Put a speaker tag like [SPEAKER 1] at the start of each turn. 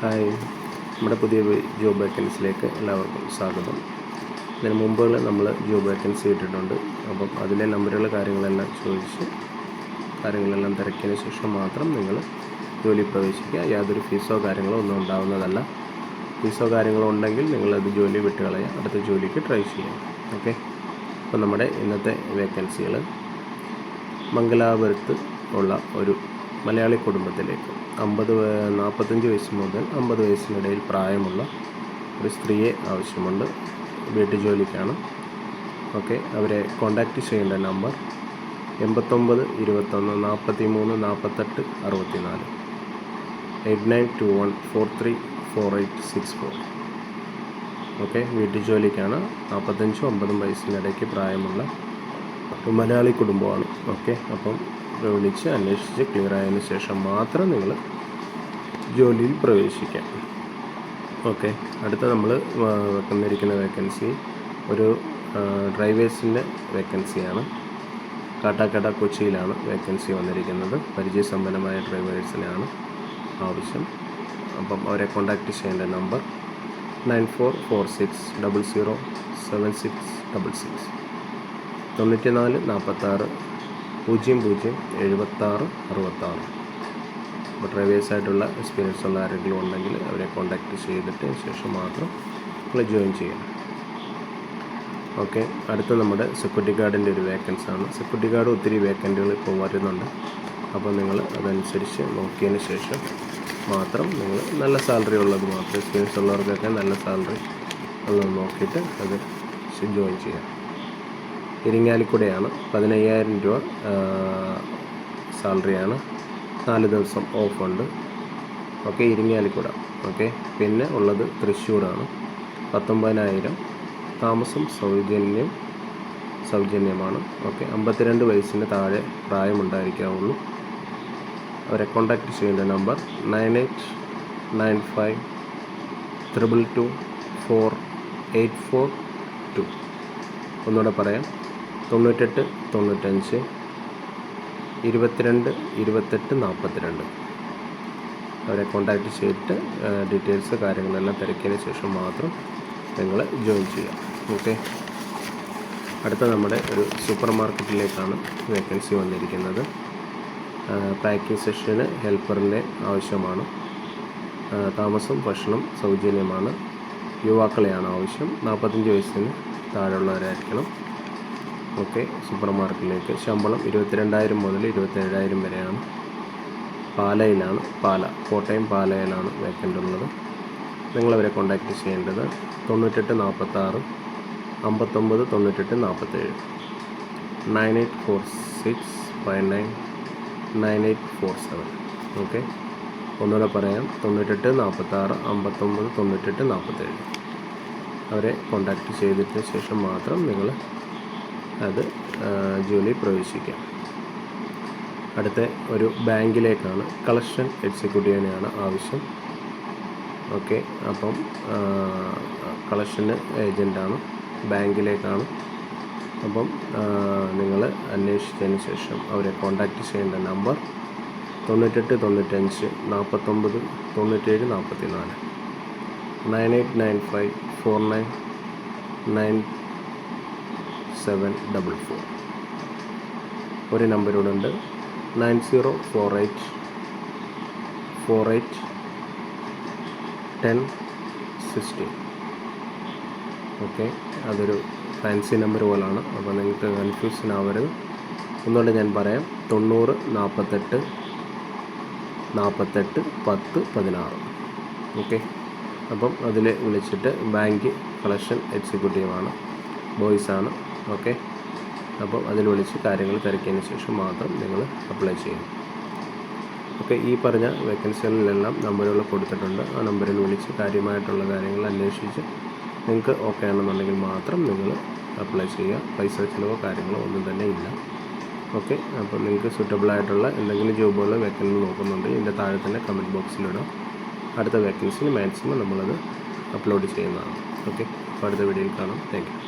[SPEAKER 1] Hi. നമ്മുടെ പുതിയ job വേക്കൻസിയിലേക്ക് എല്ലാവർക്കും സ്വാഗതം. ഇതിന് മുമ്പുകൾ നമ്മൾ ജോബ് വേക്കൻസി ഇട്ടിട്ടുണ്ട്. അപ്പം അതിലെ നമ്പറുകൾ കാര്യങ്ങളെല്ലാം ചോദിച്ച് കാര്യങ്ങളെല്ലാം തിരക്കിയതിന് ശേഷം മാത്രം നിങ്ങൾ ജോലി പ്രവേശിക്കുക. യാതൊരു ഫീസോ കാര്യങ്ങളോ ഒന്നും ഉണ്ടാവുന്നതല്ല. ഫീസോ കാര്യങ്ങളോ ഉണ്ടെങ്കിൽ നിങ്ങളത് ജോലി വിട്ടുകളയുക അടുത്ത ജോലിക്ക് ട്രൈ ചെയ്യാം ഓക്കെ അപ്പോൾ നമ്മുടെ ഇന്നത്തെ വേക്കൻസികൾ മംഗലാപുരത്ത് ഉള്ള ഒരു മലയാളി കുടുംബത്തിലേക്ക്. അമ്പത് നാൽപ്പത്തഞ്ച് വയസ്സ് മുതൽ അമ്പത് വയസ്സിനിടയിൽ പ്രായമുള്ള ഒരു സ്ത്രീയെ ആവശ്യമുണ്ട്. വീട്ടു ജോലിക്കാണ്. ഓക്കെ അവരെ കോണ്ടാക്റ്റ് ചെയ്യേണ്ട നമ്പർ എൺപത്തൊമ്പത് ഇരുപത്തൊന്ന് നാൽപ്പത്തി മൂന്ന് നാൽപ്പത്തെട്ട് അറുപത്തി നാല് eight nine two one four three four eight six four. Okay വീട്ടു ജോലിക്കാണ്. നാൽപ്പത്തഞ്ചും അമ്പതും വയസ്സിനിടയ്ക്ക് പ്രായമുള്ള മലയാളി കുടുംബമാണ്. ഓക്കെ അപ്പം വിളിച്ച് അന്വേഷിച്ച് ക്ലിയർ ആയതിനു ശേഷം മാത്രം നിങ്ങൾ ജോലിയിൽ പ്രവേശിക്കാം. ഓക്കെ അടുത്ത നമ്മൾ വന്നിരിക്കുന്ന വേക്കൻസി ഒരു ഡ്രൈവേഴ്സിന്റെ വേക്കൻസിയാണ് കാട്ടാക്കട കൊച്ചിയിലാണ് വേക്കൻസി വന്നിരിക്കുന്നത്. പരിചയസമ്പന്നമായ ഡ്രൈവേഴ്സിനാണ് ആവശ്യം. അപ്പം അവരെ കോൺടാക്റ്റ് ചെയ്യേണ്ട number nine four four six double zero seven six double six തൊണ്ണൂറ്റി നാല് നാൽപ്പത്താറ് പൂജ്യം പൂജ്യം എഴുപത്താറ് അറുപത്താറ്. അപ്പോൾ ഡ്രൈവേഴ്സായിട്ടുള്ള എക്സ്പീരിയൻസ് ഉള്ള ആരെങ്കിലും ഉണ്ടെങ്കിൽ അവരെ കോൺടാക്റ്റ് ചെയ്തിട്ട് ശേഷം മാത്രം നിങ്ങൾ ജോയിൻ ചെയ്യണം. ഓക്കെ അടുത്ത നമ്മുടെ സെക്യൂരിറ്റി ഗാർഡിന്റെ ഒരു വേക്കൻസ് ആണ്. സെക്യൂരിറ്റി ഗാർഡ് ഒത്തിരി വേക്കന്റുകൾ ഇപ്പോൾ വരുന്നുണ്ട്. അപ്പോൾ നിങ്ങൾ അതനുസരിച്ച് നോക്കിയതിന് ശേഷം മാത്രം നിങ്ങൾ നല്ല സാലറി ഉള്ളത് മാത്രം എക്സ്പീരിയൻസ് ഉള്ളവർക്കൊക്കെ നല്ല സാലറി ഉള്ളത് നോക്കിയിട്ട് അത് ജോയിൻ ചെയ്യാം ഇരിങ്ങാലിക്കുടയാണ്. പതിനയ്യായിരം രൂപ സാലറിയാണ്. നാല് ദിവസം ഓഫുണ്ട് ഓക്കെ ഇരിങ്ങാലിക്കുട. ഓക്കെ പിന്നെ ഉള്ളത് തൃശ്ശൂരാണ്. പത്തൊമ്പതിനായിരം. താമസം സൗജന്യം സൗജന്യമാണ്. ഓക്കെ അമ്പത്തിരണ്ട് വയസ്സിന് താഴെ പ്രായമുണ്ടായിരിക്കാവുള്ളൂ. അവരെ കോൺടാക്റ്റ് ചെയ്യേണ്ട number nine eight nine five triple two four eight four two. ഒന്നുകൂടെ പറയാം. തൊണ്ണൂറ്റെട്ട് തൊണ്ണൂറ്റഞ്ച് ഇരുപത്തിരണ്ട് ഇരുപത്തെട്ട് നാൽപ്പത്തിരണ്ട്. അവരെ കോൺടാക്റ്റ് ചെയ്തിട്ട് ഡീറ്റെയിൽസ് കാര്യങ്ങളെല്ലാം തിരക്കിയതിന് ശേഷം മാത്രം നിങ്ങൾ ജോയിൻ ചെയ്യുക. ഓക്കെ അടുത്ത നമ്മുടെ ഒരു സൂപ്പർ മാർക്കറ്റിലേക്കാണ് വേക്കൻസി വന്നിരിക്കുന്നത്. പാക്കിംഗ് സെഷന് ഹെൽപ്പറിന്റെ ആവശ്യമാണ്. താമസം ഭക്ഷണം സൗജന്യമാണ്. യുവാക്കളെയാണ് ആവശ്യം. നാൽപ്പത്തഞ്ച് വയസ്സിന് താഴെയുള്ളവരായിരിക്കണം. ഓക്കെ സൂപ്പർ മാർക്കറ്റിലേക്ക് ശമ്പളം ഇരുപത്തിരണ്ടായിരം മുതൽ ഇരുപത്തേഴായിരം വരെയാണ്. പാലയിലാണ് പാല കോട്ടയം പാലയിലാണ് വേക്കന്റ് ഉള്ളത്. നിങ്ങളവരെ കോൺടാക്റ്റ് ചെയ്യേണ്ടത് തൊണ്ണൂറ്റെട്ട് നാൽപ്പത്താറ് അമ്പത്തൊമ്പത് തൊണ്ണൂറ്റെട്ട് നാൽപ്പത്തേഴ് nine eight four six five nine nine eight four seven. Okay? ഒന്നുകൂടെ പറയാം. തൊണ്ണൂറ്റെട്ട് നാൽപ്പത്താറ് അമ്പത്തൊമ്പത് തൊണ്ണൂറ്റെട്ട് നാൽപ്പത്തേഴ് അവരെ കോൺടാക്റ്റ് ചെയ്തിട്ട് ശേഷം മാത്രം നിങ്ങൾ അത് ജോലി പ്രവേശിക്കാം. അടുത്ത ഒരു ബാങ്കിലേക്കാണ്. കളക്ഷൻ എക്സിക്യൂട്ടീവിനെയാണ് ആവശ്യം. ഓക്കെ അപ്പം കളക്ഷന് ഏജന്റാണ് ബാങ്കിലേക്കാണ്. അപ്പം നിങ്ങൾ അന്വേഷിച്ചതിന് ശേഷം അവരെ കോൺടാക്റ്റ് ചെയ്യേണ്ട നമ്പർ തൊണ്ണൂറ്റെട്ട് തൊണ്ണൂറ്റഞ്ച് നാൽപ്പത്തൊമ്പത് തൊണ്ണൂറ്റേഴ് നാൽപ്പത്തി നാല് nine eight nine five four nine nine seven double four ഒരു നമ്പറൂടെ ഉണ്ട് nine zero four eight four eight ten sixteen okay അതൊരു ഫാൻസി നമ്പർ പോലാണ്. അപ്പോൾ നിങ്ങൾക്ക് കൺഫ്യൂഷൻ ആവരുത്. ഒന്നുകൊണ്ട് ഞാൻ പറയാം. തൊണ്ണൂറ് നാൽപ്പത്തെട്ട് നാൽപ്പത്തെട്ട് പത്ത് പതിനാറ്. ഓക്കെ അപ്പം അതിൽ വിളിച്ചിട്ട് ബാങ്ക് കളക്ഷൻ എക്സിക്യൂട്ടീവാണ് ബോയ്സാണ് ഓക്കെ. അപ്പം അതിൽ വിളിച്ച് കാര്യങ്ങൾ തിരക്കിയതിന് ശേഷം മാത്രം നിങ്ങൾ അപ്ലൈ ചെയ്യും ഓക്കെ ഈ പറഞ്ഞ വേക്കൻസികളിലെല്ലാം നമ്പറുകൾ കൊടുത്തിട്ടുണ്ട്. ആ നമ്പറിൽ വിളിച്ച് കാര്യമായിട്ടുള്ള കാര്യങ്ങൾ അന്വേഷിച്ച് നിങ്ങൾക്ക് ഓക്കെ ആണെന്നുണ്ടെങ്കിൽ മാത്രം നിങ്ങൾ അപ്ലൈ ചെയ്യുക. പൈസ ചിലവോ കാര്യങ്ങളോ ഒന്നും തന്നെ ഇല്ല. ഓക്കെ അപ്പോൾ നിങ്ങൾക്ക് സൂറ്റബിളായിട്ടുള്ള എന്തെങ്കിലും ജോബുകളോ വേക്കൻസി നോക്കുന്നുണ്ട് ഇതിന്റെ താഴെ തന്നെ കമന്റ് ബോക്സിലിടാം അടുത്ത വേക്കൻസിന് മാക്സിമം നമ്മളത് അപ്ലോഡ് ചെയ്യുന്നതാണ്. ഓക്കെ അപ്പോൾ അടുത്ത വീഡിയോയിൽ കാണാം. താങ്ക്